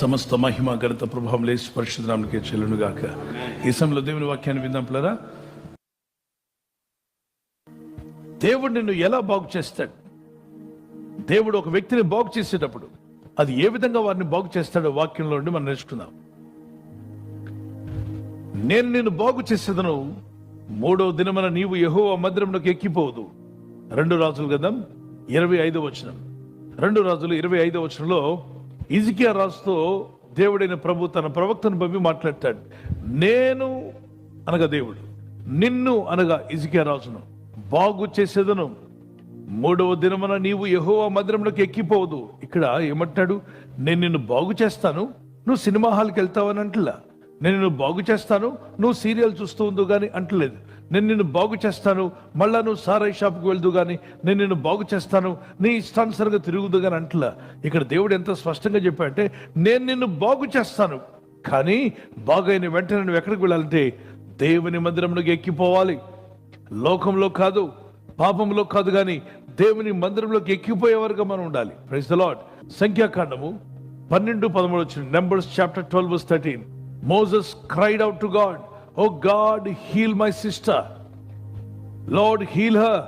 సమస్త మహిమ ఘనత ప్రభావం లేచి పరిశుద్ధరామునికే చెల్లును గాక ఈ సమయంలో దేవుని వాక్యాన్ని విందాం పిల్లరా. దేవుడు నిన్ను ఎలా బాగు చేస్తాడు? దేవుడు ఒక వ్యక్తిని బాగు చేసేటప్పుడు అది ఏ విధంగా వారిని బాగు చేస్తాడో వాక్యంలో నుండి మనం నేర్చుకుందాం. నేను నిన్ను బాగు చేసేదను మూడవ దినమన నీవు యహో మందిరంలోకి ఎక్కిపోదు. రెండు రాజులు కదా ఇరవై ఐదో వచనం. రెండు రాజులు ఇరవై ఐదో వచనంలో ఇజికియా రాజుతో దేవుడైన ప్రభు తన ప్రవక్తను పంపి మాట్లాడతాడు. నేను అనగా దేవుడు నిన్ను అనగా ఇజికియా రాజును. బాగు చేసేదను. మూడవ దినమున నీవు యెహోవా మందిరంలోకి ఎక్కిపోవదు ఇక్కడ ఏమంటాడు నేను నిన్ను బాగు చేస్తాను. నువ్వు సినిమా హాల్కి వెళ్తావని అంటలా. నేను నిన్ను బాగు చేస్తాను. నువ్వు సీరియల్ చూస్తూ ఉందో కానీ అంటలేదు. నేను నిన్ను బాగు చేస్తాను. మళ్ళా నువ్వు సారాయి షాప్కి వెళ్దు కానీ నేను నిన్ను బాగు చేస్తాను. నీ ఇష్టానుసరంగా తిరుగుదు కానీ అంటలా. ఇక్కడ దేవుడు ఎంత స్పష్టంగా చెప్పాడంటే నేను నిన్ను బాగు చేస్తాను. కానీ బాగైన వెంటనే నువ్వు ఎక్కడికి వెళ్ళాలంటే దేవుని మందిరంలోకి ఎక్కిపోవాలి. లోకంలో కాదు పాపంలో కాదు కానీ దేవుని మందిరంలోకి ఎక్కిపోయేవారుగా మనం ఉండాలి. ప్రైజ్ ద లాడ్ సంఖ్యాకాండము పన్నెండు పదమూడు వచ్చిన Numbers chapter twelve thirteen Moses cried out to God O God heal my sister Lord heal her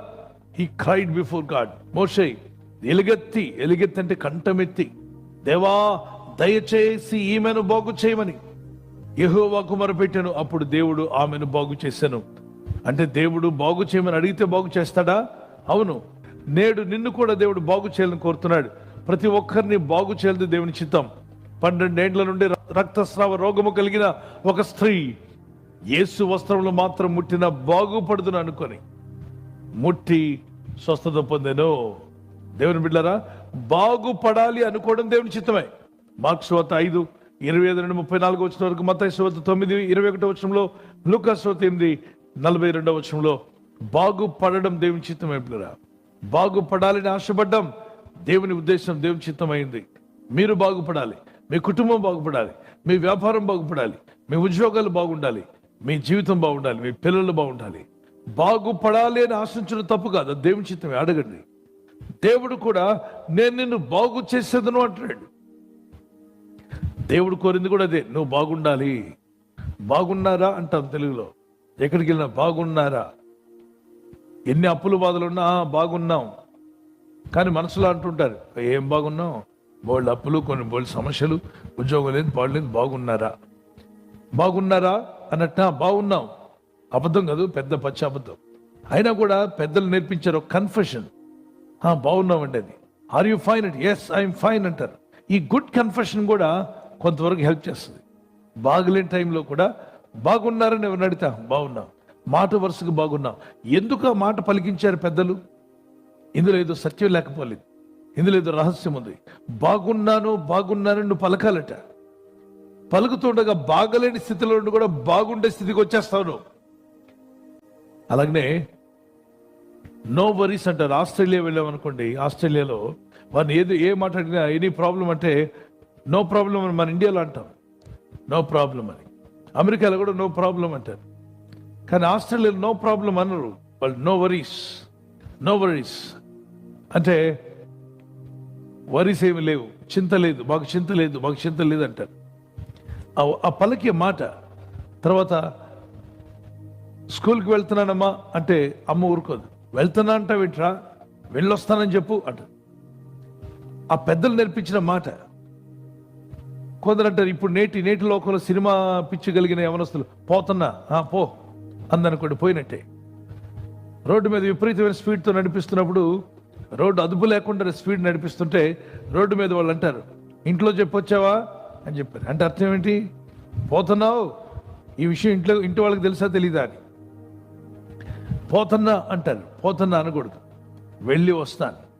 he cried before God Moshe ఎలుగెత్తి ఎలుగెత్తి అంటే కంఠమెత్తి. దేవా దయచేసి ఈమెను బాగు చేయమని. ఎహోవా మొరపెట్టాను అప్పుడు దేవుడు ఆమెను బాగు చేశాను. అంటే దేవుడు బాగు చేయమని అడిగితే బాగు చేస్తాడా? అవును. నేడు నిన్ను కూడా దేవుడు బాగు చేయాలని కోరుతున్నాడు. ప్రతి ఒక్కరిని బాగు చేయాలని దేవుని చిత్తం. పన్నెండేండ్ల నుండి రక్తస్రావ రోగము కలిగిన ఒక స్త్రీ. యేసు వస్త్రములు మాత్రం ముట్టిన బాగుపడుదును అనుకొని ముట్టి స్వస్థత పొందాను. దేవుని బిడ్డారా బాగుపడాలి అనుకోవడం దేవుని చిత్తమే. మార్క్స్ వద్ద ఐదు ఇరవై ఐదు నుండి ముప్పై నాలుగు వచ్చిన వరకు మత వద్ద తొమ్మిది ఇరవై ఒకటో వచ్చంలో లూకాస్ వద్ద ఎనిమిది నలభై రెండవ వచ్చంలో బాగుపడడం దేవుని చిత్తమే బిడ్డరా బాగుపడాలని ఆశపడ్డం దేవుని ఉద్దేశం దేవుని చిత్తమైంది. మీరు బాగుపడాలి మీ కుటుంబం బాగుపడాలి మీ వ్యాపారం బాగుపడాలి మీ ఉద్యోగాలు బాగుండాలి మీ జీవితం బాగుండాలి మీ పిల్లలు బాగుండాలి. బాగుపడాలి అని ఆశించడం తప్పు కాదు దేవుని చిత్తమే అడగండి. దేవుడు కూడా నేను నిన్ను బాగు చేసేదను అంటున్నాడు. దేవుడు కోరింది కూడా అదే నువ్వు బాగుండాలి. బాగున్నారా అంటాం తెలుగులో. ఎక్కడికి వెళ్ళినా బాగున్నారా? ఎన్ని అప్పులు బాధలు ఉన్నా బాగున్నాం. కానీ మనసులో అంటుంటారు ఏం బాగున్నాం బోల్డ్ అప్పులు కొన్ని బోల్డ్ సమస్యలు ఉద్యోగం లేదు పాడు లేదు బాగున్నారా? బాగున్నారా అన్నట్టు బాగున్నాం. అబద్ధం కాదు పెద్ద పచ్చ అబద్ధం. అయినా కూడా పెద్దలు నేర్పించారు కన్ఫెషన్ బాగున్నామండి అది. Are you fine and yes I'm fine అంటారు. ఈ గుడ్ కన్ఫెషన్ కూడా కొంతవరకు హెల్ప్ చేస్తుంది. బాగలేని టైంలో కూడా బాగున్నారని ఎవరిని అడిగితే బాగున్నాం. మాట వరుసకు బాగున్నాం. ఎందుకు ఆ మాట పలికించారు పెద్దలు? ఇందులో ఏదో సత్యం లేకపోలేదు. ఇందులో ఏదో రహస్యం ఉంది. బాగున్నాను బాగున్నాను నువ్వు పలకాలట. పలుకుతుండగా బాగలేని స్థితిలో ఉండి కూడా బాగుండే స్థితికి వచ్చేస్తాను. అలాగనే నో వరీస్ అంటారు. ఆస్ట్రేలియా వెళ్ళామనుకోండి ఆస్ట్రేలియాలో వారిని ఏది ఏ మాట్లాడినా ఎనీ ప్రాబ్లం అంటే నో ప్రాబ్లం అని మన ఇండియాలో అంటాం. నో ప్రాబ్లం అని. అమెరికాలో కూడా నో ప్రాబ్లం అంటారు. కానీ ఆస్ట్రేలియాలో నో ప్రాబ్లం అనరు. వాళ్ళు నో వరీస్ నో వరీస్ అంటే వరీస్ ఏమి లేవు. చింత లేదు మాకు చింత లేదు మాకు చింత లేదు అంటారు ఆ- పలికే మాట తర్వాత స్కూల్కి వెళ్తున్నానమ్మా అంటే అమ్మ ఊరుకోదు. వెళ్తున్నా అంట విట్రా వెళ్ళొస్తానని చెప్పు అంట. ఆ పెద్దలు నేర్పించిన మాట కొందరంటారు ఇప్పుడు నేటి నేటి లోకంలో సినిమా పిచ్చి కలిగిన యవనస్తులు పోతున్నా "ఆ, పో అందనుకోండి పోయినట్టే. రోడ్డు మీద విపరీతమైన స్పీడ్తో నడిపిస్తున్నప్పుడు రోడ్డు అదుపు లేకుండా స్పీడ్ నడిపిస్తుంటే రోడ్డు మీద వాళ్ళు అంటారు ఇంట్లో చెప్పొచ్చావా? అని చెప్పారు. అంటే అర్థం ఏంటి పోతున్నావు? ఈ విషయం ఇంట్లో ఇంటి వాళ్ళకి తెలుసా తెలీదా అని? పోతున్నా అంటారు. పోతున్నా అనకూడదు. వెళ్ళి వస్తాను.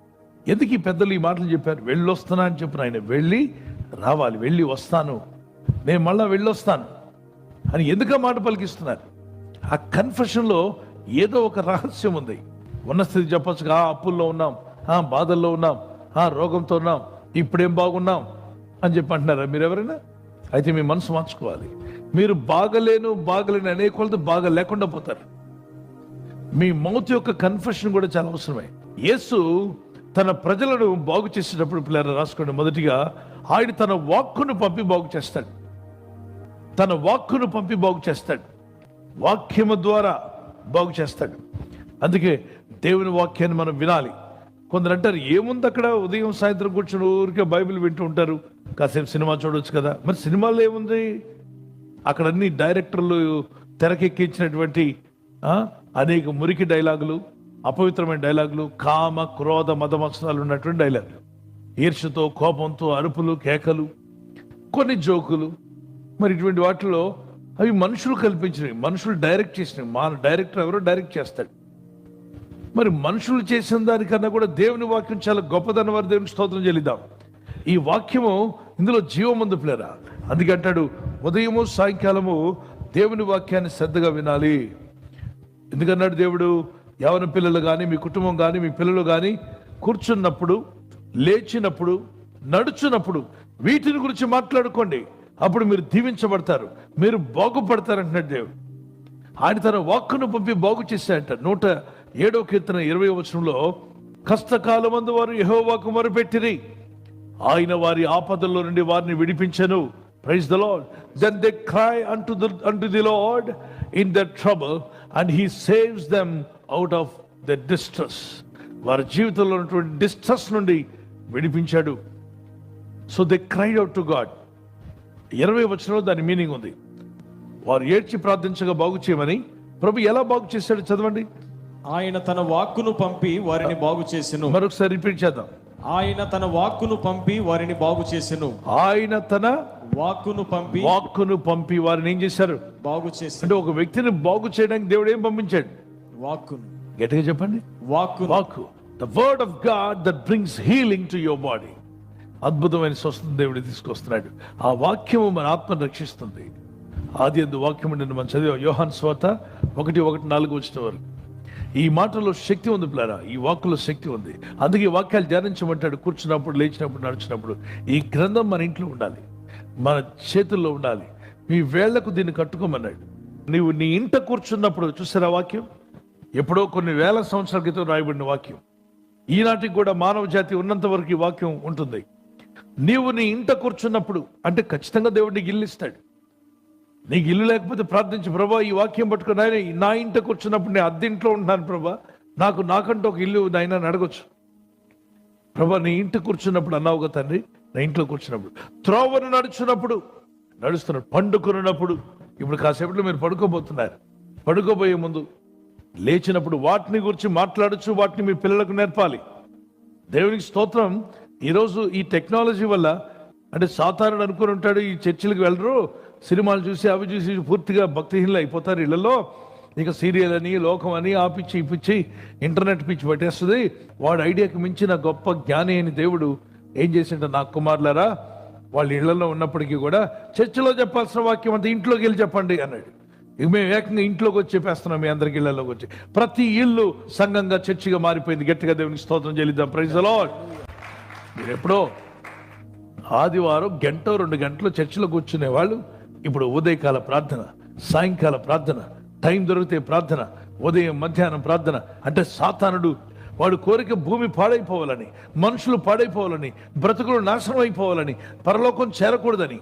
ఎందుకు ఈ పెద్దలు ఈ మాటలు చెప్పారు? వెళ్ళి వస్తున్నా అని చెప్పిన ఆయన వెళ్ళి రావాలి. వెళ్ళి వస్తాను. నేను మళ్ళా వెళ్ళొస్తాను. అని ఎందుకు ఆ మాట పలికిస్తున్నారు? ఆ కన్ఫెషన్లో ఏదో ఒక రహస్యం ఉంది. ఉన్న స్థితి చెప్పొచ్చు ఆ అప్పుల్లో ఉన్నాం. ఆ బాధల్లో ఉన్నాం. ఆ రోగంతో ఉన్నాం. ఇప్పుడేం బాగున్నాం? అని చెప్పి అంటున్నారా మీరు ఎవరైనా అయితే మీ మనసు మార్చుకోవాలి. మీరు బాగలేను బాగలేని అనేక కొలది బాగా లేకుండా పోతారు. మీ మౌత్ యొక్క కన్ఫెషన్ కూడా చాలా అవసరమే. యేసు తన ప్రజలను బాగు చేసేటప్పుడు పిల్లలు రాసుకోండి. మొదటిగా ఆయన తన వాక్కును పంపి బాగు చేస్తాడు. తన వాక్కును పంపి బాగు చేస్తాడు. వాక్యము ద్వారా బాగు చేస్తాడు. అందుకే దేవుని వాక్యాన్ని మనం వినాలి. కొందరు అంటారు ఏముంది అక్కడ ఉదయం సాయంత్రం కూర్చొని ఊరికే బైబిల్ వింటూ ఉంటారు. కాసేపు సినిమా చూడొచ్చు కదా. మరి సినిమాలో ఏముంది? అక్కడ అన్ని డైరెక్టర్లు తెరకెక్కించినటువంటి అనేక మురికి డైలాగులు అపవిత్రమైన డైలాగులు కామ క్రోధ మతమత్సరాలు ఉన్నటువంటి డైలాగులు. ఈర్షతో కోపంతో అరుపులు కేకలు కొన్ని జోకులు. మరి ఇటువంటి వాటిలో అవి మనుషులు కల్పించినవి మనుషులు డైరెక్ట్ చేసినవి. మా డైరెక్టర్ ఎవరో డైరెక్ట్ చేస్తాడు. మరి మనుషులు చేసిన దానికన్నా కూడా దేవుని వాక్యం చాలా గొప్పదన్న వారి దేవుని స్తోత్రం చెల్లిద్దాం. ఈ వాక్యము ఇందులో జీవముందు పిల్లరా. అందుకంటాడు ఉదయము సాయంకాలము దేవుని వాక్యాన్ని శ్రద్ధగా వినాలి. ఎందుకన్నాడు దేవుడు యవన పిల్లలు కానీ మీ కుటుంబం కానీ మీ పిల్లలు కానీ కూర్చున్నప్పుడు లేచినప్పుడు నడుచున్నప్పుడు వీటిని గురించి మాట్లాడుకోండి. అప్పుడు మీరు దీవించబడతారు. మీరు బాగుపడతారు అంటున్నాడు దేవుడు. ఆయన తన వాక్కును పంపి బాగు చేశాడంట. నూట ఏడో కీర్తన ఇరవై వచనంలో కష్టకాలమందు వారు యహోవాకు మొరపెట్టిరి. ఆయన వారి ఆపదల్లో నుండి వారిని విడిపించను. Praise the lord then they cry unto the unto the lord in the trouble and he saves them out of the distress వారి జీవితంలో ఉన్నటువంటి డిస్ట్రెస్ నుండి విడిపించాడు. So they cried out to God ఇరవై వచనంలో దాని మీనింగ్ ఉంది. వారు ఏడ్చి ప్రార్థించగా బాగు చేయమని. ప్రభు ఎలా బాగు చేశాడు చదవండి. ఆయన తన వాక్కును పంపి వారిని బాగు చేసెను. మరొకసారి రిపీట్ చేద్దాం. ఆయన తన వాక్కును పంపి వారిని బాగు చేసెను. ఆయన తన వాక్కును పంపి వాక్కును పంపి వారిని ఏం చేశారు? బాగు చేసెను. అంటే ఒక వ్యక్తిని బాగు చేయడానికి దేవుడు ఏం పంపించాడు? వాక్కును. గట్టిగా చెప్పండి. వాక్కును. వాక్కు. The word of God that brings healing to your body అద్భుతమైన స్వస్థత దేవుడు తీసుకొస్తున్నాడు. ఆ వాక్యము మన ఆత్మను రక్షిస్తుంది. ఆది ఎందు వాక్యం మనం చదివాం. యోహాన్ స్వాత ఒకటి ఒకటి నాలుగు వచ్చిన వరకు. ఈ మాటలో శక్తి ఉంది పిల్లరా ఈ వాక్కులో శక్తి ఉంది. అందుకే వాక్యాలు ధ్యానించమంటాడు కూర్చున్నప్పుడు లేచినప్పుడు నడిచినప్పుడు ఈ గ్రంథం మన ఇంట్లో ఉండాలి. మన చేతుల్లో ఉండాలి. మీ వేళ్ళకు దీన్ని కట్టుకోమన్నాడు. నీవు నీ ఇంట కూర్చున్నప్పుడు చూసారా వాక్యం? ఎప్పుడో కొన్ని వేల సంవత్సరాల క్రితం రాయబడిన వాక్యం. ఈనాటికి కూడా మానవ జాతి ఉన్నంత వరకు ఈ వాక్యం ఉంటుంది. నీవు నీ ఇంట కూర్చున్నప్పుడు అంటే ఖచ్చితంగా దేవుడిని గిల్లిస్తాడు. ఇల్లు ఇస్తాడు నీకు ఇల్లు లేకపోతే ప్రార్థించి ప్రభా ఈ వాక్యం పట్టుకుని ఆయన నా ఇంట కూర్చున్నప్పుడు నేను అద్దింట్లో ఉంటున్నాను ప్రభా. నాకు నాకంటూ ఒక ఇల్లు నాయన అని అడగొచ్చు. ప్రభా నీ ఇంట కూర్చున్నప్పుడు అన్నావు కదా తండ్రి? నా ఇంట్లో కూర్చున్నప్పుడు. త్రోవను నడుచున్నప్పుడు నడుస్తున్నాడు పండుకున్నప్పుడు. ఇప్పుడు కాసేపట్లో మీరు పడుకోబోతున్నారు. పడుకోబోయే ముందు లేచినప్పుడు వాటిని గురించి మాట్లాడచ్చు వాటిని మీ పిల్లలకు నేర్పాలి. దేవునికి స్తోత్రం. ఈరోజు ఈ టెక్నాలజీ వల్ల అంటే సాధారణ అనుకుని ఉంటాడు ఈ చర్చిలకు వెళ్ళరు. సినిమాలు చూసి అవి చూసి పూర్తిగా భక్తిహీనలు అయిపోతారు ఇళ్ళలో. ఇక సీరియల్ అని లోకం అని ఆ పిచ్చి ఈ పిచ్చి ఇంటర్నెట్ పిచ్చి పట్టేస్తుంది. వాడు ఐడియాకి మించిన గొప్ప జ్ఞాని అని దేవుడు ఏం చేసిండ నా కుమారులారా? వాళ్ళ ఇళ్ళలో ఉన్నప్పటికీ కూడా చర్చిలో చెప్పాల్సిన వాక్యం అంతా ఇంట్లోకి వెళ్ళి చెప్పండి అన్నాడు. ఇక మేము ఏకంగా ఇంట్లోకి వచ్చి చెప్పేస్తున్నాం మీ అందరికి ఇళ్ళలోకి వచ్చి. ప్రతి ఇల్లు సంఘంగా చర్చిగా మారిపోయింది. గట్టిగా దేవునికి స్తోత్రం చెల్లిద్దాం. ప్రైజ్ లార్డ్ మీరు ఎప్పుడో ఆదివారం గంట రెండు గంటలు చర్చిలో కూర్చునే వాళ్ళు ఇప్పుడు ఉదయకాల ప్రార్థన సాయంకాల ప్రార్థన టైం దొరికితే ప్రార్థన ఉదయం మధ్యాహ్నం ప్రార్థన. అంటే సాతానుడు వాడు కోరిక భూమి పాడైపోవాలని మనుషులు పాడైపోవాలని బ్రతుకులు నాశనం అయిపోవాలని పరలోకం చేరకూడదని.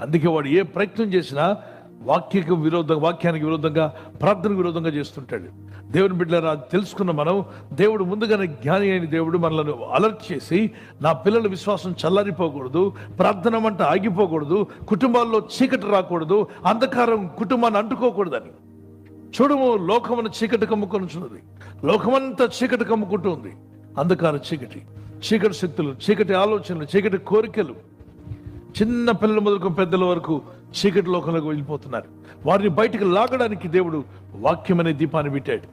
అందుకే వాడు ఏ ప్రయత్నం చేసినా వాక్యకు విరోధ వాక్యానికి విరోధంగా ప్రార్థనకు విరోధంగా చేస్తుంటాడు. దేవుని బిడ్డలారా తెలుసుకున్న మనం దేవుడు ముందుగానే జ్ఞాని అయిన దేవుడు మనలను అలర్ట్ చేసి నా పిల్లల విశ్వాసం చల్లారిపోకూడదు ప్రార్థన మంట ఆగిపోకూడదు కుటుంబాల్లో చీకటి రాకూడదు అంధకారం కుటుంబాన్ని అంటుకోకూడదని. చూడము లోకమున చీకటి కమ్ముకొనుచున్నది. లోకమంతా చీకటి కమ్ముకుంటూ ఉంది అంధకార చీకటి చీకటి శక్తులు చీకటి ఆలోచనలు చీకటి కోరికలు. చిన్న పిల్లల మొదలుకు పెద్దల వరకు చీకటి లోకంలోకి వెళ్ళిపోతున్నారు. వారిని బయటికి లాగడానికి దేవుడు వాక్యం అనే దీపాన్ని పెట్టాడు.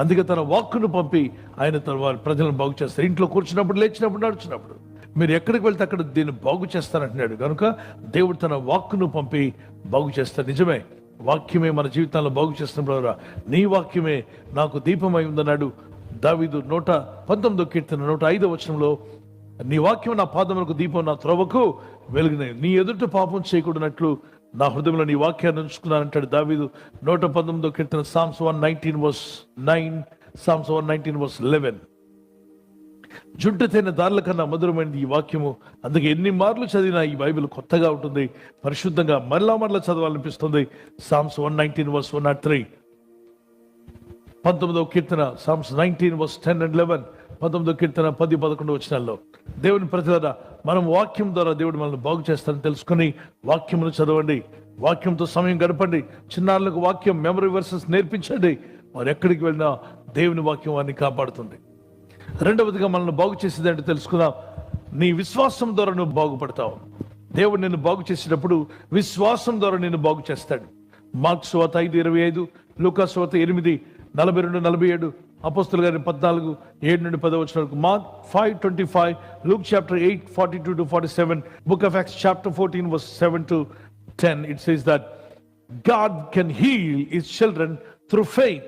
అందుకే తన వాక్కును పంపి ఆయన తన వారి ప్రజలను బాగు చేస్తారు. ఇంట్లో కూర్చున్నప్పుడు లేచినప్పుడు నడుచున్నప్పుడు. మీరు ఎక్కడికి వెళ్తే అక్కడ దీన్ని బాగు చేస్తారంటున్నాడు కనుక దేవుడు తన వాక్కును పంపి బాగు చేస్తాడు. నిజమే వాక్యమే మన జీవితాల్లో బాగు చేస్తున్నప్పుడు నీ వాక్యమే నాకు దీపమై ఉందన్నాడు దావిదు నూట పంతొమ్మిదో కీర్తన నూట ఐదో వచనంలో నీ వాక్యం నా పాదములకు దీపం నా త్రోవకు వెలుగునాయి నీ ఎదుట పాపం చేయకూడనట్లు నా హృదయంలో నీ వాక్యాన్ని ఉంచుకున్నానంటాడు దావీదు. నూట పంతొమ్మిదో కీర్తన Psalms one nineteen verse nine Psalms one nineteen verse eleven జుంటతైన దారుల కన్నా మధురమైనది ఈ వాక్యము. అందుకే ఎన్ని మార్లు చదివినా ఈ బైబిల్ కొత్తగా ఉంటుంది. పరిశుద్ధంగా మరలా మరలా చదవాలనిపిస్తుంది. Psalms one nineteen verse one not three పంతొమ్మిదవ కీర్తన Psalms nineteen verse ten and eleven పంతొమ్మిదో కీర్తన పది పదకొండు వచ్చినాల్లో దేవుని ప్రతిలారా మనం వాక్యం ద్వారా దేవుడు మనల్ని బాగు చేస్తారని తెలుసుకొని వాక్యమును చదవండి. వాక్యంతో సమయం గడపండి. చిన్నారులకు వాక్యం మెమరీ వర్సెస్ నేర్పించండి. వారు ఎక్కడికి వెళ్ళినా దేవుని వాక్యం వారిని కాపాడుతుంది. రెండవదిగా మనల్ని బాగు చేసేది అంటే తెలుసుకుందాం. నీ విశ్వాసం ద్వారా నువ్వు బాగుపడతావు. దేవుడు నిన్ను బాగు చేసేటప్పుడు విశ్వాసం ద్వారా నిన్ను బాగు చేస్తాడు. మార్క్స్ వాత ఐదు ఇరవై ఐదు లూకాస్ వాత ఎనిమిది నలభై రెండు నలభై ఏడు అపోస్తుల గారి పద్నాలుగు ఏడు నుండి పది వచ్చిన వరకు Mark five twenty five Luke chapter eight forty two to forty seven book of Acts chapter fourteen verse seven to ten. It says that God can heal his children through faith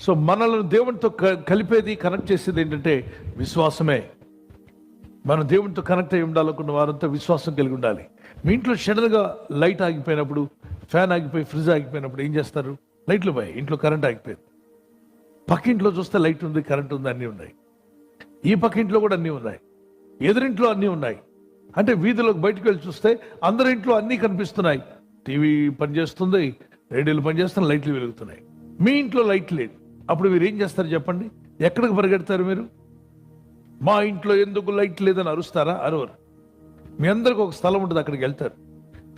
so మనల్ని దేవునితో క- కలిపేది connect చేసేది ఏంటంటే విశ్వాసమే. మనం దేవునితో connect అయి ఉండాలనుకున్న వారంతా విశ్వాసం కలిగి ఉండాలి. మీ ఇంట్లో సడన్గా లైట్ ఆగిపోయినప్పుడు ఫ్యాన్ ఆగిపోయి ఫ్రిడ్జ్ ఆగిపోయినప్పుడు ఏం చేస్తారు? లైట్లు పోయి ఇంట్లో కరెంట్ ఆగిపోయింది. పక్కింట్లో చూస్తే లైట్ ఉంది కరెంట్ ఉంది అన్నీ ఉన్నాయి. ఈ పక్కింట్లో కూడా అన్నీ ఉన్నాయి. ఎదురింట్లో అన్నీ ఉన్నాయి. అంటే వీధిలోకి బయటకు వెళ్ళి చూస్తే అందరి ఇంట్లో అన్నీ కనిపిస్తున్నాయి. టీవీ పనిచేస్తుంది రేడియోలు పనిచేస్తున్నాయి లైట్లు వెలుగుతున్నాయి. మీ ఇంట్లో లైట్ లేదు. అప్పుడు మీరు ఏం చేస్తారు చెప్పండి? ఎక్కడికి పరిగెడతారు మీరు? మా ఇంట్లో ఎందుకు లైట్ లేదని అరుస్తారా? అరవరు. మీ అందరికి ఒక స్థలం ఉంటుంది అక్కడికి వెళ్తారు.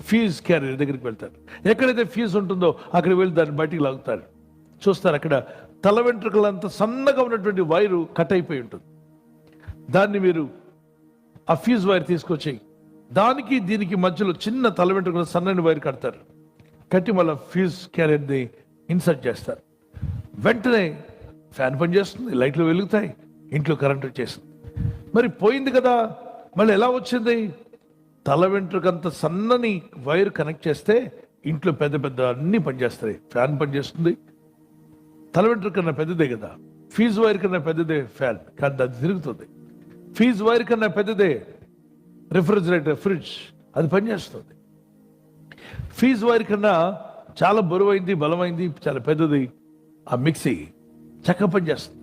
ఫీజు క్యారియర్ దగ్గరికి వెళ్తారు. ఎక్కడైతే ఫీజు ఉంటుందో అక్కడికి వెళ్ళి దాన్ని బయటికి లాగుతారు. చూస్తారు అక్కడ తల వెంట్రుకలంత సన్నగా ఉన్నటువంటి వైరు కట్ అయిపోయి ఉంటుంది. దాన్ని మీరు ఆ ఫీజు వైర్ తీసుకొచ్చి దానికి దీనికి మధ్యలో చిన్న తల వెంట్రుకల సన్నని వైర్ కడతారు. కట్టి మళ్ళీ ఫ్యూజ్ క్యారెట్ని ఇన్సర్ట్ చేస్తారు. వెంటనే ఫ్యాన్ పనిచేస్తుంది లైట్లు వెలుగుతాయి ఇంట్లో కరెంట్ వచ్చేస్తుంది. మరి పోయింది కదా మళ్ళీ ఎలా వచ్చింది? తల వెంట్రుకంత సన్నని వైర్ కనెక్ట్ చేస్తే ఇంట్లో పెద్ద పెద్ద అన్ని పనిచేస్తాయి ఫ్యాన్ పనిచేస్తుంది తల వెంట్రుక కన్నా పెద్దదే కదా. ఫీజు వైర్ కన్నా పెద్దదే ఫ్యాన్. కానీ అది తిరుగుతుంది. ఫీజు వైర్ కన్నా పెద్దదే రిఫ్రిజిరేటర్ ఫ్రిడ్జ్. అది పనిచేస్తుంది. ఫీజు వైర్ కన్నా చాలా బరువైంది బలమైంది చాలా పెద్దది. ఆ మిక్సీ చక్కగా పనిచేస్తుంది.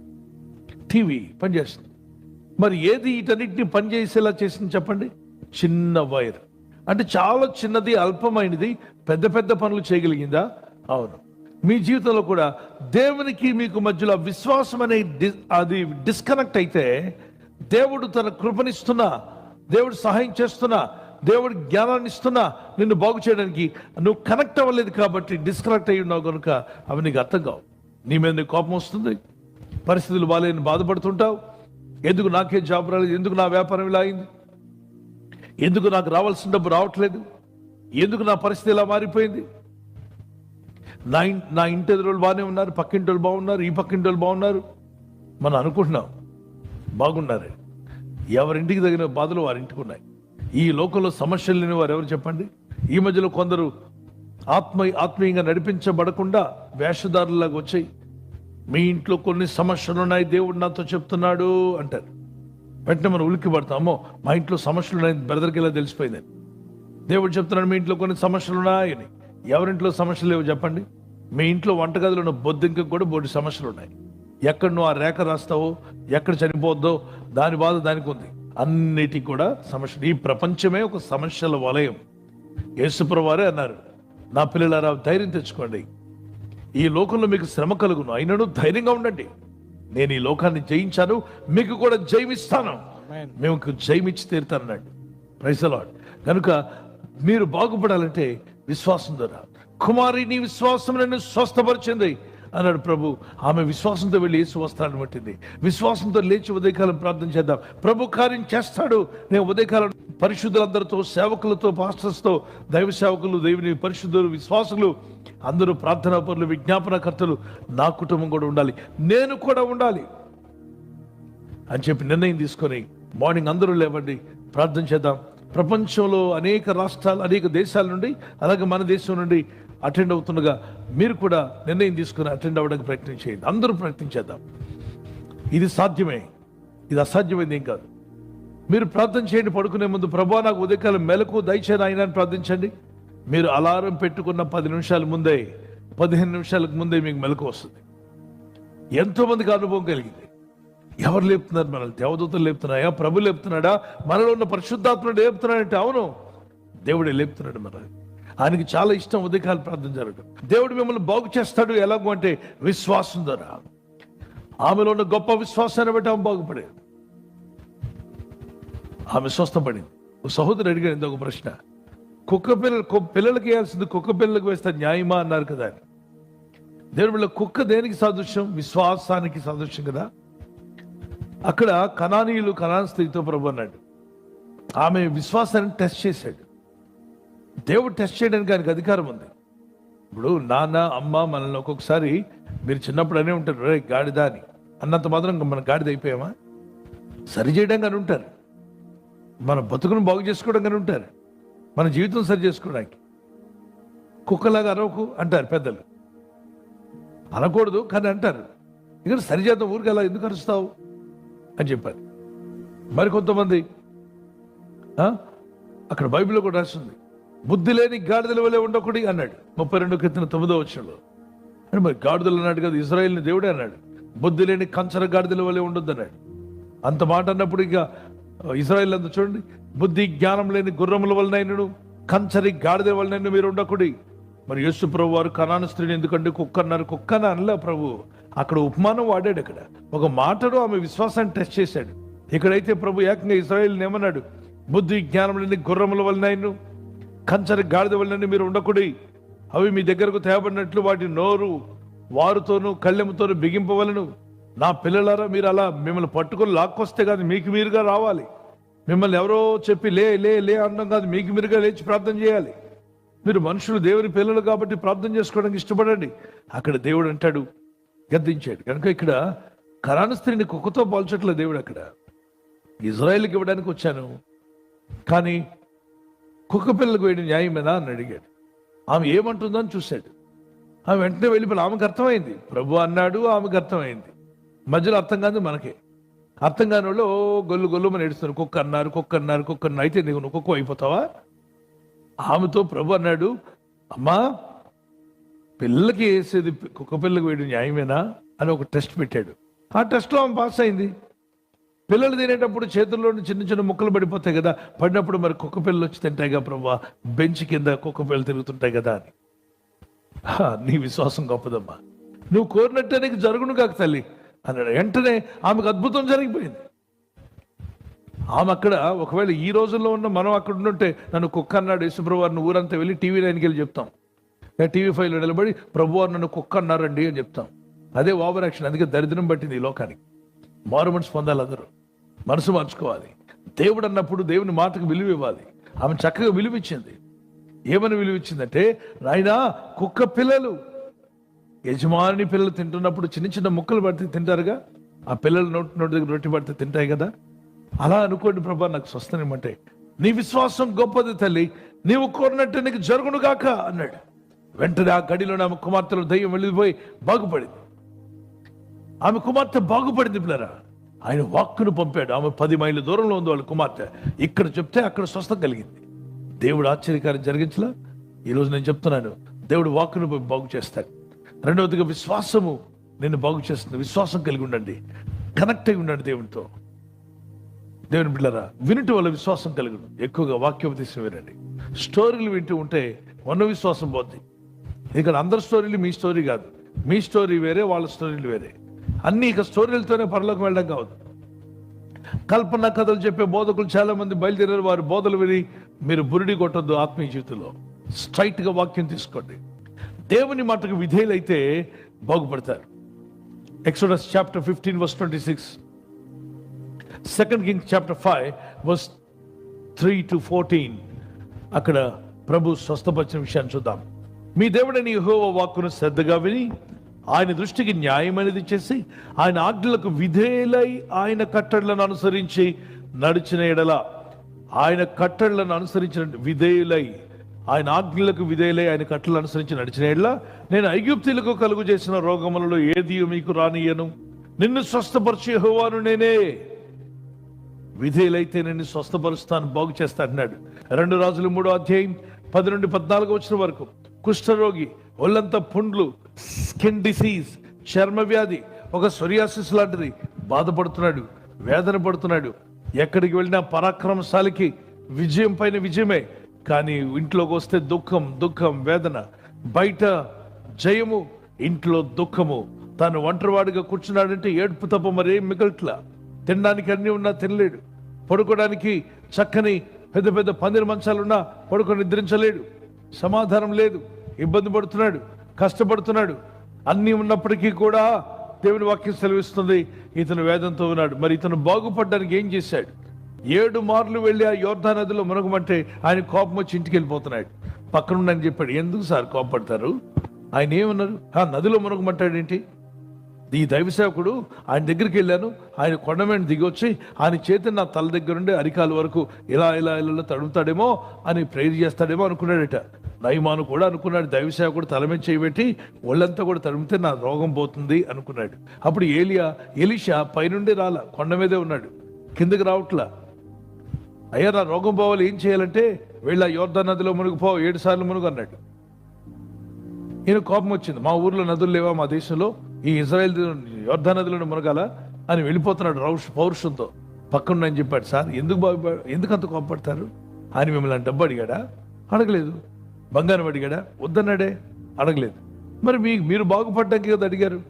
టీవీ పనిచేస్తుంది. మరి ఏది వీటన్నిటిని పనిచేసేలా చేసింది చెప్పండి? చిన్న వైర్. అంటే చాలా చిన్నది అల్పమైనది పెద్ద పెద్ద పనులు చేయగలిగిందా? అవును. మీ జీవితంలో కూడా దేవునికి మీకు మధ్యలో విశ్వాసం అనే అది డిస్కనెక్ట్ అయితే దేవుడు తన కృపనిస్తున్నా దేవుడు సహాయం చేస్తున్నా దేవుడు జ్ఞానాన్ని ఇస్తున్నా నిన్ను బాగు చేయడానికి నువ్వు కనెక్ట్ అవ్వలేదు కాబట్టి డిస్కనెక్ట్ అయ్యి ఉన్నావు కనుక అవి నీకు అర్థం కావు. నీ మీద నీకు కోపం వస్తుంది పరిస్థితులు బాగాలేని బాధపడుతుంటావు. ఎందుకు నాకే జాబ్ రాలేదు? ఎందుకు నా వ్యాపారం ఇలా అయింది? ఎందుకు నాకు రావాల్సిన డబ్బు రావట్లేదు? ఎందుకు నా పరిస్థితి ఇలా మారిపోయింది? నా నా ఇంటి ఎదురు బాగానే ఉన్నారు పక్కింటి వాళ్ళు బాగున్నారు ఈ పక్కింటి వాళ్ళు బాగున్నారు. మనం అనుకుంటున్నాం బాగున్నారు. ఎవరింటికి తగిన బాధలు వారింటికి ఉన్నాయి ఈ లోకంలో సమస్యలు లేని వారు ఎవరు చెప్పండి? ఈ మధ్యలో కొందరు ఆత్మ ఆత్మీయంగా నడిపించబడకుండా వేషధారులాగా వచ్చాయి. మీ ఇంట్లో కొన్ని సమస్యలు ఉన్నాయి దేవుడు నాతో చెప్తున్నాడు అంటారు. వెంటనే మనం ఉలిక్కి పడతామో మా ఇంట్లో సమస్యలు ఉన్నాయి బ్రదర్కి ఇలా తెలిసిపోయిందని. దేవుడు చెప్తున్నాడు మీ ఇంట్లో కొన్ని సమస్యలు ఉన్నాయని ఎవరింట్లో సమస్యలు లేవు చెప్పండి? మీ ఇంట్లో వంటగదిలో ఉన్న బొద్దింకకు కూడా బోటి సమస్యలు ఉన్నాయి. ఎక్కడ నువ్వు ఆ రేఖ రాస్తావో ఎక్కడ చనిపోద్దో దాని బాధ దానికి ఉంది. అన్నిటికి కూడా సమస్యలు. ఈ ప్రపంచమే ఒక సమస్యల వలయం. యేసుప్రభు వారే అన్నారు నా పిల్లలారా ధైర్యం తెచ్చుకోండి. ఈ లోకంలో మీకు శ్రమ కలుగును. అయినను ధైర్యంగా ఉండండి. నేను ఈ లోకాన్ని జయించాను మీకు కూడా జయమిస్తాను. మేము జయమిచ్చి తీరుతానన్నాడు. ప్రైసలాడ్ కనుక మీరు బాగుపడాలంటే విశ్వాసం ద్వారా కుమారి నీ విశ్వాసం నన్ను స్వస్థపరిచింది అన్నాడు ప్రభు. ఆమె విశ్వాసంతో వెళ్ళి యేసు వస్త్రాన్ని పట్టింది. విశ్వాసంతో లేచి ఉదయకాలం ప్రార్థన చేద్దాం. ప్రభు కార్యం చేస్తాడు. నేను ఉదయకాలం పరిశుద్ధులందరితో సేవకులతో పాస్టర్స్తో దైవ సేవకులు దేవుని పరిశుద్ధులు విశ్వాసులు అందరూ ప్రార్థనా పనులు విజ్ఞాపనకర్తలు నా కుటుంబం కూడా ఉండాలి. నేను కూడా ఉండాలి అని చెప్పి నిర్ణయం తీసుకొని మార్నింగ్ అందరూ లేవండి. ప్రార్థన చేద్దాం. ప్రపంచంలో అనేక రాష్ట్రాలు అనేక దేశాల నుండి అలాగే మన దేశం నుండి అటెండ్ అవుతుండగా మీరు కూడా నిర్ణయం తీసుకుని అటెండ్ అవ్వడానికి ప్రయత్నం చేయండి. అందరూ ప్రయత్నం చేద్దాం. ఇది సాధ్యమే. ఇది అసాధ్యమైంది ఏం కాదు. మీరు ప్రార్థన చేయండి పడుకునే ముందు ప్రభా నాకు ఉదయకాలం మెలకు దయచేది ఆయన అని ప్రార్థించండి. మీరు అలారం పెట్టుకున్న పది నిమిషాల ముందే పదిహేను నిమిషాలకు ముందే మీకు మెలకు వస్తుంది. ఎంతో మందికి అనుభవం కలిగింది. ఎవరు లేపుతున్నారు? మనల్ని దేవదూతలు లేపుతున్నాయా ప్రభు లేపుతున్నాడా? మనలో ఉన్న పరిశుద్ధాత్ముడు లేపుతున్నాడంటే అవును. దేవుడే లేపుతున్నాడు మనల్ని. ఆయనకి చాలా ఇష్టం ఉదయకాలు ప్రార్థన జరగడం. దేవుడు మిమ్మల్ని బాగు చేస్తాడు. ఎలాగో అంటే విశ్వాసం ద్వారా. ఆమెలో ఉన్న గొప్ప విశ్వాసాన్ని బట్టి ఆమె బాగుపడేది. ఆమె స్వస్థపడింది. ఓ సహోదరు అడిగాడు ఒక ప్రశ్న. కుక్క పిల్లలు పిల్లలకి వేయాల్సింది కుక్క పిల్లలకు వేస్తే న్యాయమా అన్నారు కదా దేవుడు కుక్క దేనికి సాదృశ్యం? విశ్వాసానికి సాదృశ్యం కదా. అక్కడ కణానీయులు కణాన్ స్త్రీతో ప్రభు అన్నాడు. ఆమె విశ్వాసాన్ని టెస్ట్ చేశాడు. దేవుడు టెస్ట్ చేయడానికి ఆయనకు అధికారం ఉంది. ఇప్పుడు నాన్న అమ్మ మనల్ని ఒక్కొక్కసారి మీరు చిన్నప్పుడు అనే ఉంటారు. రే గాడిద అని. అన్నంత మాత్రం మన గాడిద అయిపోయామా? సరి చేయడం కానీ ఉంటారు. మన బతుకును బాగు చేసుకోవడం కానీ ఉంటారు. మన జీవితం సరి చేసుకోవడానికి. కుక్కలాగా అరవకు అంటారు పెద్దలు. అనకూడదు కానీ అంటారు. ఇక్కడ సరిచేద్దాం ఊరికి అలా ఎందుకు అరుస్తావు? అని చెప్పారు. మరి కొంతమంది అక్కడ బైబిల్లో కూడా రాస్తుంది బుద్ధి లేని గాడిదల వలె ఉండకుడి అన్నాడు. ముప్పై రెండు క్రితం తొమ్మిదో వచ్చినలో అంటే మరి గాడిదలు అన్నాడు కదా ఇజ్రాయిల్ని దేవుడే అన్నాడు. బుద్ధి లేని కంచర గాడిదల వలె ఉండొద్దు అన్నాడు అంత మాట అన్నప్పుడు ఇక ఇజ్రాయిల్ అంత చూడండి బుద్ధి జ్ఞానం లేని గుర్రముల వలనైనను కంచరి గాడిద వలనైనా మీరు ఉండకుడి. మరి యేసు ప్రభు వారు కనాన స్త్రీని ఎందుకంటే కుక్క అన్నారు కుక్క అని అనలే ప్రభు? అక్కడ ఉపమానం వాడాడు అక్కడ ఒక మాటలో ఆమె విశ్వాసాన్ని టెస్ట్ చేశాడు. ఇక్కడైతే ప్రభు ఏకంగా ఇజ్రాయిల్ ఏమన్నాడు బుద్ధి జ్ఞానం లేని గుర్రముల వలన కంచరి గాడిద వలన మీరు ఉండకూడి అవి మీ దగ్గరకు తేబడినట్లు వాటి నోరు వారుతోనూ కళ్ళెముతోనూ బిగింపవలను. నా పిల్లలారా మీరు అలా మిమ్మల్ని పట్టుకొని లాక్కొస్తే కాదు మీకు మీరుగా రావాలి. మిమ్మల్ని ఎవరో చెప్పి లే లే లే అనడం కాదు మీకు మీరుగా లేచి ప్రార్థన చేయాలి. మీరు మనుషులు దేవుని పిల్లలు కాబట్టి ప్రార్థన చేసుకోవడానికి ఇష్టపడండి. అక్కడ దేవుడు అంటాడు గద్దించాడు. కనుక ఇక్కడ కరాను స్త్రీని కుక్కతో పోల్చట్లే దేవుడు అక్కడ. ఇజ్రాయెల్కి ఇవ్వడానికి వచ్చాను. కానీ కుక్క పిల్లలకు వేయడం న్యాయమేనా అని అడిగాడు. ఆమె ఏమంటుందో అని చూశాడు. ఆమె వెంటనే వెళ్ళిపోయి ఆమెకు అర్థమైంది. ప్రభు అన్నాడు ఆమెకు అర్థమైంది. మధ్యలో అర్థం కాదు మనకే. అర్థం కాని వాళ్ళు గొల్లు గొల్లు మన ఏడుస్తున్నారు. కుక్క అన్నారు కుక్క అన్నారు కుక్క అన్నారు. అయితే నీకు నువ్వు కుక్క అయిపోతావా? ఆమెతో ప్రభు అన్నాడు అమ్మా పిల్లకి వేసేది కుక్క పిల్లకి వేయడం న్యాయమేనా అని ఒక టెస్ట్ పెట్టాడు. ఆ టెస్ట్లో ఆమె పాస్ అయింది. పిల్లలు తినేటప్పుడు చేతుల్లో చిన్న చిన్న ముక్కలు పడిపోతాయి కదా పడినప్పుడు మరి కుక్క పిల్లలు వచ్చి తింటాయి కదా ప్రభా బెంచ్ కింద కుక్క పిల్లలు తిరుగుతుంటాయి కదా అని. నీ విశ్వాసం గొప్పదమ్మా. నువ్వు కోరినట్టే నీకు జరుగును కాక తల్లి అన్నాడు. వెంటనే ఆమెకు అద్భుతం జరిగిపోయింది. ఆమె అక్కడ ఒకవేళ ఈ రోజుల్లో ఉన్న మనం అక్కడ ఉండుంటే నన్ను కుక్క అన్నాడు యేసుప్రభు వారిని ఊరంతా వెళ్ళి టీవీ నైన్కి వెళ్ళి చెప్తాం. టీవీ ఫైవ్లో నిలబడి ప్రభు వారు నన్ను కుక్క అన్నారండి అని చెప్తాం. అదే ఓవర్ యాక్షన్. అందుకే దరిద్రం పట్టింది ఈ లోకానికి. మారు మనసు పొందాలి అందరూ మనసు మార్చుకోవాలి. దేవుడు అన్నప్పుడు దేవుని మాటకు విలువ ఇవ్వాలి. ఆమె చక్కగా విలువిచ్చింది. ఏమని విలువిచ్చిందంటే నాయనా కుక్క పిల్లలు. యజమాని పిల్లలు తింటున్నప్పుడు చిన్న చిన్న ముక్కలు పడితే తింటారుగా? ఆ పిల్లలు నోటి నోటి దగ్గర రొట్టి పడితే తింటాయి కదా? అలా అనుకోండి ప్రభా నాకు స్వస్థనిమ్మంటే నీ విశ్వాసం గొప్పది తల్లి. నీవు కోరినట్టు నీకు జరుగునుగాక అన్నాడు. వెంటనే ఆ గడిలో ఆమె కుమార్తెలు దయ్యం వెళ్ళిపోయి బాగుపడింది. ఆమె కుమార్తె బాగుపడింది పిల్లరా. ఆయన వాక్కును పంపాడు. ఆమె పది మైళ్ళ దూరంలో ఉంది వాళ్ళ కుమార్తె. ఇక్కడ చెప్తే అక్కడ స్వస్థ కలిగింది. దేవుడు ఆశ్చర్యకార్యం జరిగించలా? ఈరోజు నేను చెప్తున్నాను. దేవుడు వాక్కును బాగు చేస్తాడు. రెండవదిగా విశ్వాసము నేను బాగు చేస్తుంది. విశ్వాసం కలిగి ఉండండి. కనెక్ట్ అయి ఉండండి దేవునితో. దేవుని బిడ్డరా వినటం వల్ల విశ్వాసం కలుగును ఎక్కువగా వాక్యోపదేశం వినండి. స్టోరీలు వింటూ ఉంటే మన విశ్వాసం పోతుంది ఇక్కడ అందరి స్టోరీలు మీ స్టోరీ కాదు. మీ స్టోరీ వేరే వాళ్ళ స్టోరీలు వేరే. అన్ని ఇక స్టోరీలతోనే పరలోకి వెళ్ళడం కావద్దు. కల్పన కథలు చెప్పే బోధకులు చాలా మంది బయలుదేరారు. వారి బోధలు విని మీరు బురిడి కొట్టద్దు ఆత్మీయ జీవితంలో. స్ట్రైట్గా వాక్యం తీసుకోండి. దేవుని మాటకు విధేయులైతే బాగుపడతారు. Exodus chapter fifteen verse twenty six second king chapter five verse three to fourteen. అక్కడ ప్రభు స్వస్థపరిచిన విషయాన్ని చూద్దాం. మీ దేవుడని యహోవ వాక్కును శ్రద్ధగా విని ఆయన దృష్టికి న్యాయమైనది చేసి ఆయన ఆజ్ఞలకు విధేయులై ఆయన కట్టడలను అనుసరించి నడిచిన ఎడల ఆయన కట్టడలను అనుసరించిన విధేయులై ఆయన ఆజ్ఞలకు విధేయులై ఆయన కట్టలను అనుసరించి నడిచిన ఎడల నేను ఐగుప్తులకు కలుగు చేసిన రోగములలో ఏది మీకు రానియను నిన్ను స్వస్థపరిచే హోవాను నేనే. విధేయులైతే నిన్ను స్వస్థపరుస్తాను బాగు చేస్తా అన్నాడు రెండు రాజులు మూడో అధ్యాయం పది నుండి పద్నాలుగు వచ్చిన వరకు. కుష్ఠరోగి ఒళ్ళంతా పుండ్లు స్కిన్ డిసీజ్ చర్మ వ్యాధి ఒక సొరియాసిస్ లాంటిది బాధపడుతున్నాడు వేదన పడుతున్నాడు. ఎక్కడికి వెళ్ళినా పరాక్రమశాలికి విజయం పైన విజయమే. కానీ ఇంట్లోకి వస్తే దుఃఖం దుఃఖం వేదన. బయట జయము ఇంట్లో దుఃఖము. తాను ఒంటరివాడిగా కూర్చున్నాడంటే ఏడుపు తప్ప మరేం మిగలట్లా. తినడానికి అన్నీ ఉన్నా తినలేడు. పడుకోవడానికి చక్కని పెద్ద పెద్ద పందిరి మంచాలున్నా పడుకొని నిద్రించలేడు. సమాధానం లేదు. ఇబ్బంది పడుతున్నాడు కష్టపడుతున్నాడు. అన్నీ ఉన్నప్పటికీ కూడా దేవుని వాక్యం సెలవిస్తుంది. ఇతను వేదంతో ఉన్నాడు. మరి ఇతను బాగుపడడానికి ఏం చేశాడు? ఏడు మార్లు వెళ్ళి ఆ యోర్ధా నదిలో మునగమంటే ఆయన కోపం వచ్చి ఇంటికి వెళ్ళిపోతున్నాడు. పక్కనుండని చెప్పాడు. ఎందుకు సార్ కోపపడతారు ఆయన ఏమన్నారు? ఆ నదిలో మునగమంటాడేంటి? ఈ దైవ సేవకుడు ఆయన దగ్గరికి వెళ్ళాను. ఆయన కొండ మీద దిగి వచ్చి ఆయన చేతిని నా తల దగ్గర నుండి అరికాల వరకు ఇలా ఇలా ఇలా తడుముతాడేమో అని ప్రేర్ చేస్తాడేమో అనుకున్నాడట. నయమాను కూడా అనుకున్నాడు దైవ సేవకుడు తల మీద చేయబెట్టి ఒళ్ళంతా కూడా తడిమితే నా రోగం పోతుంది అనుకున్నాడు. అప్పుడు ఏలియా ఎలిషా పైనుండి రాల కొండ మీదే ఉన్నాడు. కిందకి రావట్లా? అయ్యా నా రోగం పోవాలి ఏం చేయాలంటే వీళ్ళ యోర్ధ నదిలో మునిగిపో ఏడు సార్లు మునుగు అన్నాడు. ఈయన కోపం వచ్చింది మా ఊర్లో నదులు లేవా మా దేశంలో? ఈ ఇజ్రాయెల్ యోర్ధ నదిలో మునగాల? అని వెళ్ళిపోతున్నాడు రౌష్ పౌరుషంతో. పక్కన చెప్పాడు సార్ ఎందుకు బాగు ఎందుకు అంత కోపడతారు? ఆయన మిమ్మల్ని డబ్బు అడిగాడా? అడగలేదు. బంగారం అడిగాడా? వద్దన్నాడే. అడగలేదు. మరి మీ మీరు బాగుపడ్డానికి కదా అడిగారు.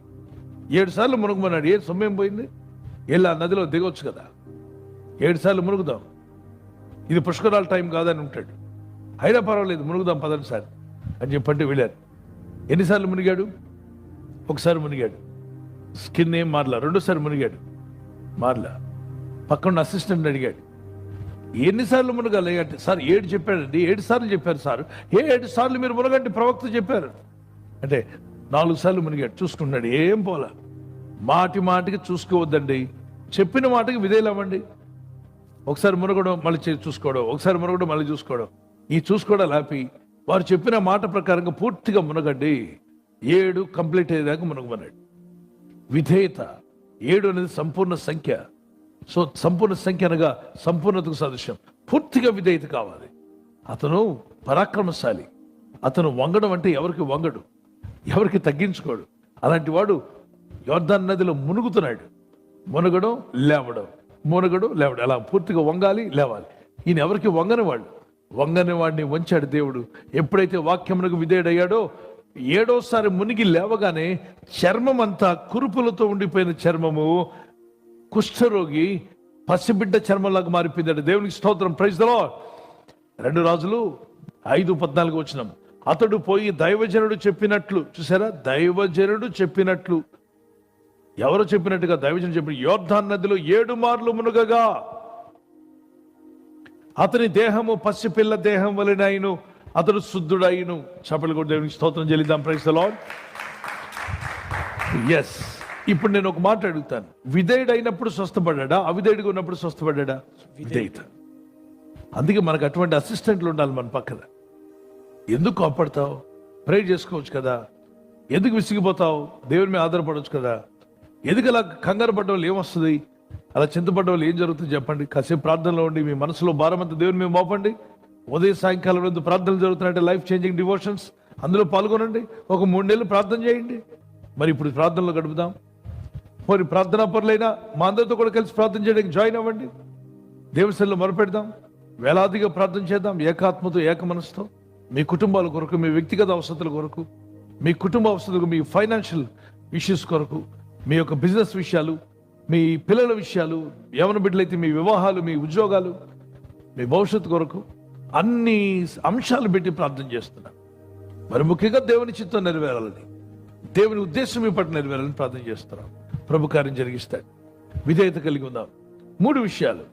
ఏడు సార్లు మునుగుమన్నాడు. ఏ సమయం పోయింది? వెళ్ళి ఆ నదిలో దిగొచ్చు కదా. ఏడు సార్లు మునుగుదాం. ఇది పుష్కరాల టైం కాదని ఉంటాడు. అయినా పర్వాలేదు మునుగుదాం పదండి సార్ అని చెప్పంటే వెళ్ళారు. ఎన్నిసార్లు మునిగాడు? ఒకసారి మునిగాడు. స్కిన్ ఏం మారలా? రెండోసారి మునిగాడు. మారలా. పక్కన అసిస్టెంట్ అడిగాడు. ఎన్నిసార్లు మునగాలి? అంటే సార్ ఏడు చెప్పాడండి. ఏడు సార్లు చెప్పారు సార్. ఏ ఏడు సార్లు మీరు మునగండి ప్రవక్త చెప్పారు? అంటే నాలుగు సార్లు మునిగాడు. చూసుకున్నాడు ఏం పోలా? మాటి మాటికి చూసుకోవద్దండి. చెప్పిన మాటకి విధేయులవ్వండి ఒకసారి మునగడం మళ్ళీ చూసుకోవడం. ఒకసారి మునగడం మళ్ళీ చూసుకోవడం. ఈ చూసుకోవడం లాపి వారు చెప్పిన మాట ప్రకారంగా పూర్తిగా మునగండి. ఏడు కంప్లీట్ అయ్యేదాకా మునగమన్నాడు. విధేయత ఏడు అనేది సంపూర్ణ సంఖ్య. సో సంపూర్ణ సంఖ్య అనగా సంపూర్ణతకు సదృశ్యం. పూర్తిగా విధేయత కావాలి. అతను పరాక్రమశాలి. అతను వంగడం అంటే ఎవరికి వంగడు? ఎవరికి తగ్గించుకోడు? అలాంటి వాడు యోర్ధన్ నదిలో మునుగుతున్నాడు. మునగడం లేవడం. మునగడం లేవడం. అలా పూర్తిగా వంగాలి లేవాలి. ఈయన ఎవరికి వంగని వాడు? వంగని వాడిని వంచాడు దేవుడు. ఎప్పుడైతే వాక్యమునకు విధేయుడయ్యాడో ఏడోసారి మునిగి లేవగానే చర్మం అంతా కురుపులతో ఉండిపోయిన చర్మము కుష్ఠరోగి పసిబిడ్డ చర్మంలాగా మారిపోయిందట దేవునికి స్తోత్రం. ప్రైజ్ ద రెండు రాజులు ఐదు పద్నాలుగు వచ్చినాం. అతడు పోయి దైవజనుడు చెప్పినట్లు చూసారా? దైవజనుడు చెప్పినట్లు. ఎవరు చెప్పినట్టుగా? దైవజనుడు చెప్పిన యోర్ధాన్ నదిలో ఏడు మార్లు మునుగగా. అతని దేహము పసిపిల్ల దేహం వలనైను అతడు శుద్ధుడైను. చపలు కూడా దేవునికి స్తోత్రం చెల్లిద్దాం. ప్రైజ్ ఎస్ ఇప్పుడు నేను ఒక మాట అడుగుతాను. విధేయుడైనప్పుడు స్వస్థపడ్డా అవిధేయుడిగా ఉన్నప్పుడు స్వస్థపడ్డా విధేయత అందుకే మనకు అటువంటి అసిస్టెంట్లు ఉండాలి మన పక్కన. ఎందుకు కోపడతావు? ప్రే చేసుకోవచ్చు కదా. ఎందుకు విసిగిపోతావు? దేవుని మీద ఆధారపడవచ్చు కదా. ఎందుకు అలా కంగారు పడ్డ వాళ్ళు ఏమొస్తుంది? అలా చింతపడ్డ వాళ్ళు ఏం జరుగుతుంది చెప్పండి. కాసేపు ప్రార్థనలో ఉండి మీ మనసులో భారమంతా దేవుని మీద మోపండి. ఉదయం సాయంకాలం వద్దు ప్రార్థనలు జరుగుతున్నాయంటే లైఫ్ చేంజింగ్ డివోషన్స్ అందులో పాల్గొనండి. ఒక మూడు నెలలు ప్రార్థన చేయండి. మరి ఇప్పుడు ప్రార్థనలో గడుపుదాం. మరి ప్రార్థనా పనులైనా మా అందరితో కూడా కలిసి ప్రార్థన చేయడానికి జాయిన్ అవ్వండి. దేవస్థల్లో మొరపెడదాం. వేలాదిగా ప్రార్థన చేద్దాం. ఏకాత్మతో ఏక మనసుతో మీ కుటుంబాల కొరకు మీ వ్యక్తిగత అవసరాల కొరకు మీ కుటుంబ అవసరాలకు మీ ఫైనాన్షియల్ ఇష్యూస్ కొరకు మీ యొక్క బిజినెస్ విషయాలు మీ పిల్లల విషయాలు యవన బిడ్డలైతే మీ వివాహాలు మీ ఉద్యోగాలు మీ భవిష్యత్తు కొరకు అన్ని అంశాలు పెట్టి ప్రార్థన చేస్తున్నాం. మరి ముఖ్యంగా దేవుని చిత్తం నెరవేరాలని దేవుని ఉద్దేశం మీ పట్ల నెరవేరాలని ప్రార్థన చేస్తున్నాం. ప్రభు కార్యం జరిగిస్తాడు విధేయత కలిగి ఉందాం మూడు విషయాలు.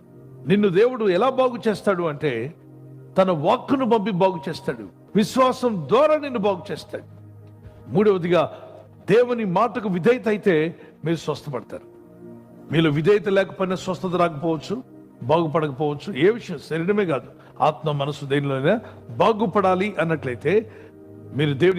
నిన్ను దేవుడు ఎలా బాగు చేస్తాడు అంటే తన వాక్కును పంపి బాగు చేస్తాడు. విశ్వాసం ద్వారా నిన్ను బాగు చేస్తాడు. మూడవదిగా దేవుని మాటకు విధేయత అయితే మీరు స్వస్థపడతారు. మీలో విధేయత లేకపోయినా స్వస్థత రాకపోవచ్చు బాగుపడకపోవచ్చు. ఏ విషయం? శరీరమే కాదు. ఆత్మ మనసు దేనిలోనైనా బాగుపడాలి అన్నట్లయితే మీరు దేవుని